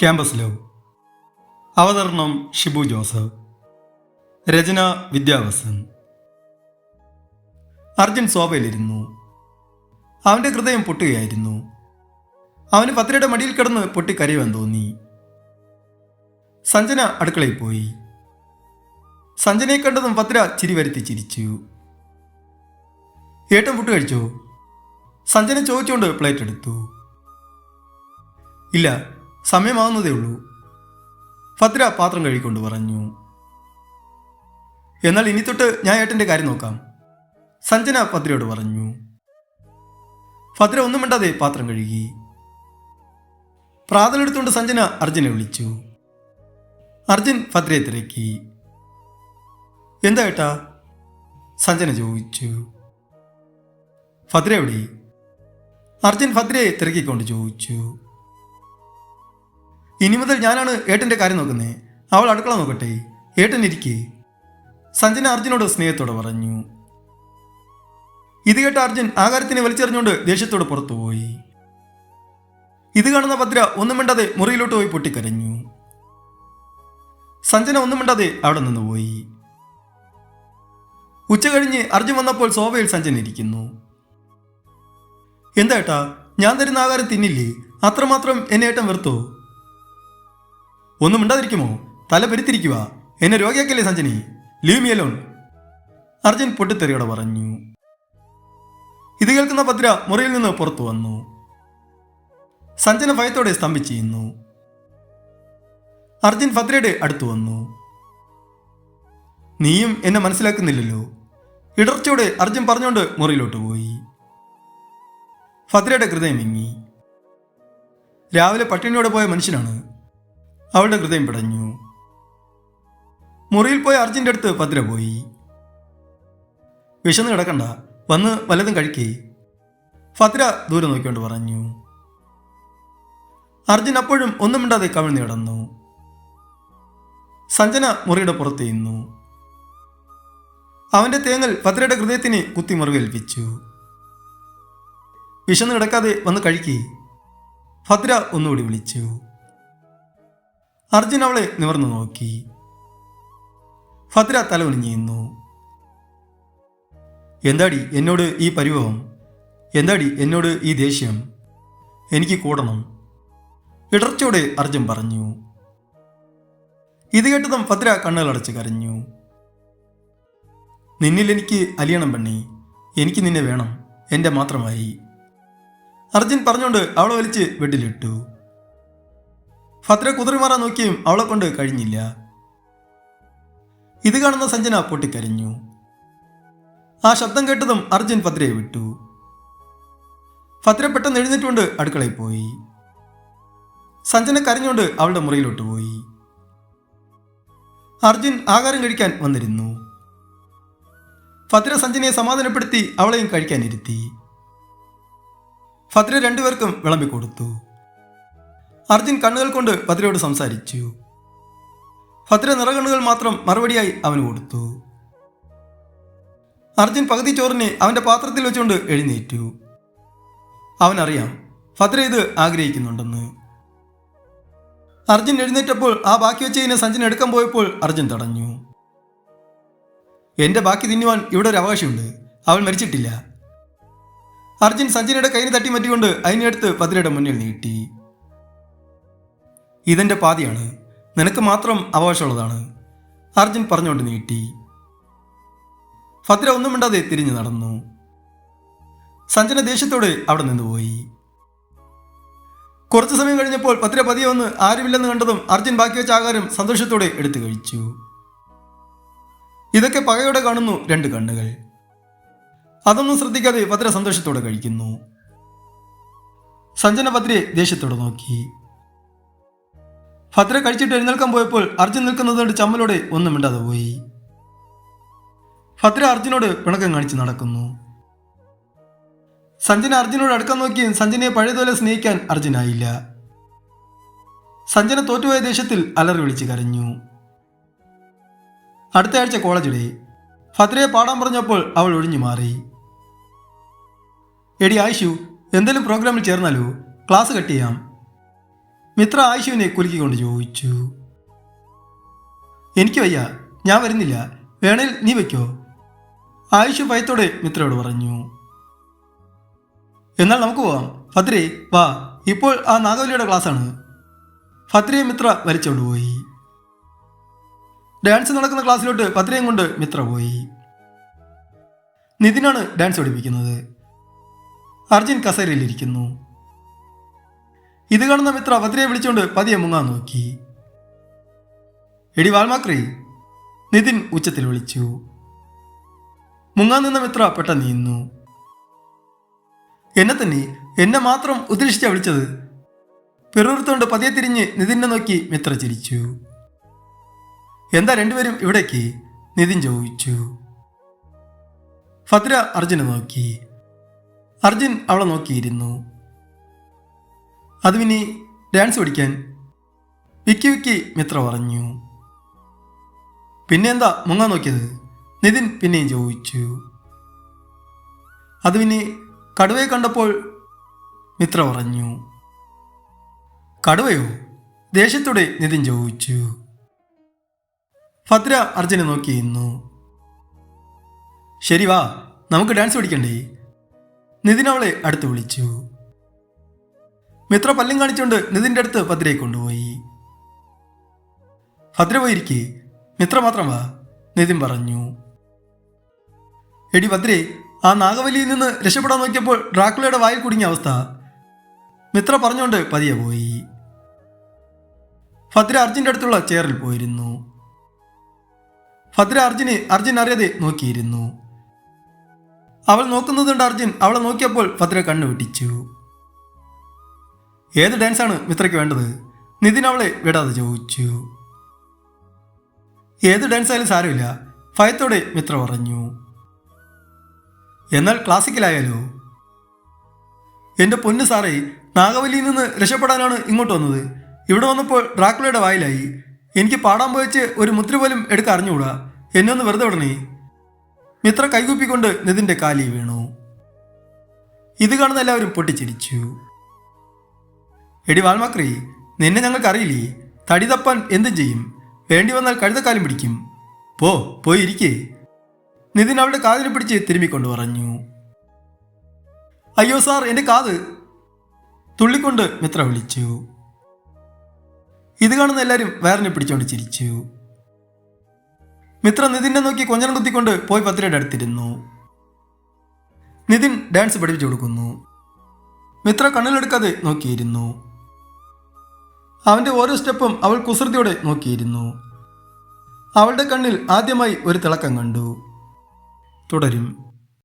Campus love അവതരണം ഷിബു ജോസഫ്. രചന വിദ്യാവസൻ. അർജുൻ സോഫയിലിരുന്നു. അവന്റെ ഹൃദയം പൊട്ടുകയായിരുന്നു. അവന് പത്രയുടെ മടിയിൽ കിടന്ന് പൊട്ടി കരയുവാൻ തോന്നി. സഞ്ജന അടുക്കളയിൽ പോയി. സഞ്ജനയെ കണ്ടതും പത്ര ചിരി വരുത്തി ചിരിച്ചു. ഏട്ടൻ പുട്ട് കഴിച്ചോ? സഞ്ജന ചോദിച്ചുകൊണ്ട് പ്ലേറ്റ് എടുത്തു. ഇല്ല സമയമാകുന്നതേ ഉള്ളൂ. ഭദ്ര പാത്രം കഴുകിക്കൊണ്ട് പറഞ്ഞു എന്നാൽ ഇനി തൊട്ട് ഞാൻ ഏട്ടന്റെ കാര്യം നോക്കാം. സഞ്ജന ഭദ്രയോട് പറഞ്ഞു ഭദ്ര ഒന്നും മിണ്ടാതെ പാത്രം കഴുകി. പ്രാതലെടുത്തുകൊണ്ട് സഞ്ജന അർജുനെ വിളിച്ചു. അർജുൻ ഭദ്രയെ തിരക്കി. എന്താ ഏട്ടാ? സഞ്ജന ചോദിച്ചു. ഭദ്ര എവിടെ? അർജുൻ ഭദ്രയെ തിരക്കിക്കൊണ്ട് ചോദിച്ചു. ഇനി മുതൽ ഞാനാണ് ഏട്ടന്റെ കാര്യം നോക്കുന്നേ. അവൾ അടുക്കള നോക്കട്ടെ. ഏട്ടൻ ഇരിക്കേ. സഞ്ജന അർജുനോട് സ്നേഹത്തോടെ പറഞ്ഞു. ഇത് കേട്ട അർജുൻ ആകാരത്തിനെ വലിച്ചെറിഞ്ഞുകൊണ്ട് ദേഷ്യത്തോട് പുറത്തുപോയി ഇത് കാണുന്ന ഭദ്ര ഒന്നും മിണ്ടാതെ മുറിയിലോട്ട് പോയി പൊട്ടിക്കരഞ്ഞു. സഞ്ജന ഒന്നും മിണ്ടാതെ അവിടെ നിന്ന് പോയി. ഉച്ച കഴിഞ്ഞ് അർജുൻ വന്നപ്പോൾ സോഫയിൽ സഞ്ജൻ ഇരിക്കുന്നു. എന്താ ഏട്ടാ ഞാൻ തരുന്ന ആകാരം തിന്നില്ലേ? അത്രമാത്രം എന്നെ ഏട്ടൻ വെറുത്തോ? ഒന്നും ഉണ്ടാതിരിക്കുമോ തല പെരുത്തിരിക്കുക. എന്നെ രോഗിയാക്കല്ലേ സഞ്ജനി? ലീവ് മി അർജുൻ പൊട്ടിത്തെറിയോടെ പറഞ്ഞു. ഇത് കേൾക്കുന്ന ഭദ്ര മുറിയിൽ നിന്ന് പുറത്തു വന്നു. സഞ്ജന ഭയത്തോടെ സ്തംഭിച്ചിരുന്നു. അർജുൻ ഭദ്രയുടെ അടുത്തു വന്നു. നീയും എന്നെ മനസ്സിലാക്കുന്നില്ലല്ലോ. ഇടർച്ചയോടെ അർജുൻ പറഞ്ഞുകൊണ്ട് മുറിയിലോട്ട് പോയി. ഭദ്രയുടെ ഹൃദയം മിങ്ങി രാവിലെ പട്ടിണിയോടെ പോയ മനുഷ്യനാണ്. അവളുടെ ഹൃദയം പിടഞ്ഞു. മുറിയിൽ പോയി അർജുന്റെ അടുത്ത് ഭദ്ര പോയി. വിശന്ന് കിടക്കണ്ട വന്ന് വല്ലതും കഴിക്കേ. ഭദ്ര ദൂരെ നോക്കിക്കൊണ്ട് പറഞ്ഞു. അർജുൻ അപ്പോഴും ഒന്നും മിണ്ടാതെ കവിഴ്ന്നു കിടന്നു. സഞ്ജന മുറിയുടെ പുറത്ത് നിന്നു. അവന്റെ തേങ്ങൽ ഭദ്രയുടെ ഹൃദയത്തിന് കുത്തി മുറിവേൽപ്പിച്ചു. വിശന്ന് കിടക്കാതെ വന്ന് കഴിക്കേ. ഭദ്ര ഒന്നുകൂടി വിളിച്ചു. അർജുൻ അവളെ നിവർന്നു നോക്കി. ഭദ്ര തലകുനിഞ്ഞിരുന്നു എന്താടി എന്നോട് ഈ പരിഭവം? എന്താടി എന്നോട് ഈ ദേഷ്യം? എനിക്ക് കൂടണം. ഇടർച്ചയോടെ അർജുൻ പറഞ്ഞു. ഇത് കേട്ടതും ഭദ്ര കണ്ണുകളടച്ച് കരഞ്ഞു. നിന്നിൽ എനിക്ക് അലിയണം പെണ്ണി. എനിക്ക് നിന്നെ വേണം. എന്റെ മാത്രമായി. അർജുൻ പറഞ്ഞുകൊണ്ട് അവളെ വലിച്ച് ബെഡിലിട്ടു ഭദ്ര കുതിറിമാറാൻ നോക്കിയും അവളെ കൊണ്ട് കഴിഞ്ഞില്ല. ഇത് കാണുന്ന സഞ്ജന പൊട്ടിക്കരഞ്ഞു. ആ ശബ്ദം കേട്ടതും അർജുൻ ഫത്രയെ വിട്ടു. ഫത്ര പെട്ടെന്ന് എഴുന്നേറ്റുകൊണ്ട് അടുക്കളയിൽ പോയി. സഞ്ജന കരഞ്ഞുകൊണ്ട് അവളുടെ മുറിയിലോട്ട് പോയി. അർജുൻ ആഹാരം കഴിക്കാൻ വന്നിരുന്നു. ഫത്ര സഞ്ജനയെ സമാധാനപ്പെടുത്തി അവളെയും കഴിക്കാനിരുത്തി. ഫത്ര രണ്ടുപേർക്കും വിളമ്പിക്കൊടുത്തു അർജുൻ കണ്ണുകൾ കൊണ്ട് ഭദ്രയോട് സംസാരിച്ചു. ഭദ്ര നിറകണ്ണുകൾ മാത്രം മറുപടിയായി അവന് കൊടുത്തു. അർജുൻ പകുതി ചോറിനെ അവന്റെ പാത്രത്തിൽ വെച്ചുകൊണ്ട് എഴുന്നേറ്റു. അവനറിയാം ഭദ്ര ഇത് ആഗ്രഹിക്കുന്നുണ്ടെന്ന്. അർജുൻ എഴുന്നേറ്റപ്പോൾ ആ ബാക്കി വെച്ചതിനെ സഞ്ജൻ എടുക്കാൻ പോയപ്പോൾ അർജുൻ തടഞ്ഞു. എന്റെ ബാക്കി തിന്നുവാൻ ഇവിടെ ഒരു അവകാശമുണ്ട്. അവൾ മരിച്ചിട്ടില്ല. അർജുൻ സഞ്ജനയുടെ കൈന തട്ടി മാറ്റിക്കൊണ്ട് അതിനെടുത്ത് ഭദ്രയുടെ മുന്നിൽ നീട്ടി. ഇതെന്റെ പാതിയാണ്. നിനക്ക് മാത്രം അവകാശമുള്ളതാണ്. അർജുൻ പറഞ്ഞുകൊണ്ട് നീട്ടി. ഭദ്ര ഒന്നും മിണ്ടാതെ തിരിഞ്ഞു നടന്നു. സഞ്ജന ദേഷ്യത്തോടെ അവിടെ നിന്ന് പോയി. കുറച്ചു സമയം കഴിഞ്ഞപ്പോൾ ഭദ്ര പതിയെ ഒന്ന് ആരുമില്ലെന്ന് കണ്ടതും അർജുൻ ബാക്കി വെച്ച ആകാരം സന്തോഷത്തോടെ എടുത്തു കഴിച്ചു. ഇതൊക്കെ പകയോടെ കാണുന്നു രണ്ട് കണ്ണുകൾ. അതൊന്നും ശ്രദ്ധിക്കാതെ ഭദ്ര സന്തോഷത്തോടെ കഴിക്കുന്നു. സഞ്ജന ഭദ്രയെ ദേഷ്യത്തോടെ നോക്കി. ഭദ്ര കഴിച്ചിട്ട് എഴുന്നേൽക്കാൻ പോയപ്പോൾ അർജുൻ നിൽക്കുന്നത് കണ്ട് ചമ്മലോടെ ഒന്നും മിണ്ടാതെ പോയി. ഭദ്ര അർജുനോട് പിണക്കം കാണിച്ച് നടക്കുന്നു. സഞ്ജന അർജുനോട് അടുക്കാൻ നോക്കിയും സഞ്ജനയെ പഴയതുപോലെ സ്നേഹിക്കാൻ അർജുനായില്ല. സഞ്ജന തോറ്റുപോയ ദേഷ്യത്തിൽ അലറി വിളിച്ച് കരഞ്ഞു. അടുത്ത ആഴ്ച കോളേജ് ഡേ. പാടാൻ പറഞ്ഞപ്പോൾ അവൾ ഒഴിഞ്ഞു മാറി. എടി ആയിഷു എന്തെങ്കിലും പ്രോഗ്രാമിൽ ചേർന്നാലോ? ക്ലാസ് കട്ട് ചെയ്യാം. മിത്ര ആയിഷുവിനെ കുലുക്കിക്കൊണ്ട് ചോദിച്ചു. എനിക്ക് വയ്യ ഞാൻ വരുന്നില്ല. വേണേൽ നീ വയ്ക്കോ. ആയിഷു ഭയത്തോടെ മിത്രയോട് പറഞ്ഞു. എന്നാൽ നമുക്ക് പോവാം ഭദ്രേ വാ. ഇപ്പോൾ ആ നാഗവല്ലിയുടെ ക്ലാസ്സാണ്. ഭദ്രയെ മിത്ര വലിച്ചോണ്ട് പോയി. ഡാൻസ് നടക്കുന്ന ക്ലാസ്സിലോട്ട് ഭദ്രയും കൊണ്ട് മിത്ര പോയി. നിതിനാണ് ഡാൻസ് പഠിപ്പിക്കുന്നത്. അർജുൻ കസേരയിലിരിക്കുന്നു ഇത് കാണുന്ന മിത്ര ഭദ്രയെ വിളിച്ചുകൊണ്ട് പതിയെ മുങ്ങാൻ നോക്കി. എടി വാൽമാക്രി നിതിൻ ഉച്ചത്തിൽ വിളിച്ചു. മുങ്ങാൻ നിന്ന മിത്ര പെട്ടെന്ന് നീന്നു. എന്നെ തന്നെ എന്നെ മാത്രം ഉദ്ദേശിച്ച വിളിച്ചത്? പിറുത്തുകൊണ്ട് പതിയെ തിരിഞ്ഞ് നിതിനെ നോക്കി മിത്ര ചിരിച്ചു. എന്താ രണ്ടുപേരും ഇവിടേക്ക്? നിതിൻ ചോദിച്ചു. ഭദ്ര അർജുനെ നോക്കി. അർജുൻ അവളെ നോക്കിയിരുന്നു. അത് പിന്നെ ഡാൻസ് പഠിക്കാൻ. വിക്കി വിക്കി മിത്ര പറഞ്ഞു. പിന്നെന്താ മുങ്ങാൻ നോക്കിയത്? നിതിൻ പിന്നെയും ചോദിച്ചു. അത് പിന്നെ കടുവയെ കണ്ടപ്പോൾ മിത്ര പറഞ്ഞു. കടുവയോ? ദേഷ്യത്തോടെ നിതിൻ ചോദിച്ചു. ഭദ്ര അർജുനെ നോക്കിയിരുന്നു ശരി വാ നമുക്ക് ഡാൻസ് പഠിക്കണ്ടേ? നിതിൻ അവളെ അടുത്ത് വിളിച്ചു. മിത്ര പല്ലും കാണിച്ചുകൊണ്ട് നിതിന്റെ അടുത്ത് ഭദ്രയെ കൊണ്ടുപോയി. ഭദ്ര പോയിരിക്കെ. മിത്ര മാത്രം വാ നിതിൻ പറഞ്ഞു. എടി ഭദ്രേ ആ നാഗവലിയിൽ നിന്ന് രക്ഷപ്പെടാൻ നോക്കിയപ്പോൾ ഡ്രാക്കുളയുടെ വായിൽ കുടുങ്ങിയ അവസ്ഥ. മിത്ര പറഞ്ഞുകൊണ്ട് പതിയെ പോയി. ഭദ്ര അർജുന്റെ അടുത്തുള്ള ചെയറിൽ പോയിരുന്നു. ഭദ്ര അർജുനെ അർജുൻ അറിയാതെ നോക്കിയിരുന്നു. അവൾ നോക്കുന്നതുകൊണ്ട് അർജുൻ അവളെ നോക്കിയപ്പോൾ ഭദ്ര കണ്ണു വെട്ടിച്ചു ഏത് ഡാൻസാണ് മിത്രയ്ക്ക് വേണ്ടത്? നിതിൻ അവളെ വിടാതെ ചോദിച്ചു. ഏത് ഡാൻസായാലും സാരമില്ല. ഭയത്തോടെ മിത്ര പറഞ്ഞു. എന്നാൽ ക്ലാസിക്കലായാലോ? എന്റെ പൊന്നു സാറേ നാഗവല്ലിയിൽ നിന്ന് രക്ഷപ്പെടാനാണ് ഇങ്ങോട്ട് വന്നത്. ഇവിടെ വന്നപ്പോൾ ഡ്രാക്കുളയുടെ വായിലായി. എനിക്ക് പാടാൻ പോയിച്ച് ഒരു മുദ്ര പോലും എടുക്കാൻ അറിഞ്ഞുകൂടാ? എന്നെ ഒന്ന് വെറുതെ വിടണേ? മിത്ര കൈകൂപ്പിക്കൊണ്ട് നിതിന്റെ കാലി വീണു. ഇത് കാണുന്ന എല്ലാവരും പൊട്ടിച്ചിരിച്ചു. എടി വാൽമാക്രി നിന്നെ ഞങ്ങൾക്കറിയില്ലേ? തടി തപ്പാൻ എന്തും ചെയ്യും. വേണ്ടി വന്നാൽ കഴുതക്കാലം പിടിക്കും. പോ പോയി ഇരിക്കേ. നിതിൻ അവളുടെ കാതിനെ പിടിച്ച് തിരുമ്മിക്കൊണ്ട് പറഞ്ഞു. അയ്യോ സാർ എന്റെ കാത്. തുള്ളിക്കൊണ്ട് മിത്ര വിളിച്ചു. ഇത് കാണുന്ന എല്ലാവരും വേറിനെ പിടിച്ചോണ്ട് ചിരിച്ചു. മിത്ര നിതിനെ നോക്കി കൊഞ്ഞനം കുത്തിക്കൊണ്ട് പോയി പത്രയുടെ അടുത്തിരുന്നു. നിതിൻ ഡാൻസ് പഠിപ്പിച്ചു കൊടുക്കുന്നു. മിത്ര കണ്ണിലെടുക്കാതെ നോക്കിയിരുന്നു. അവന്റെ ഓരോ സ്റ്റെപ്പും അവൾ കുസൃതിയോടെ നോക്കിയിരുന്നു. അവളുടെ കണ്ണിൽ ആദ്യമായി ഒരു തിളക്കം കണ്ടു. തുടരും.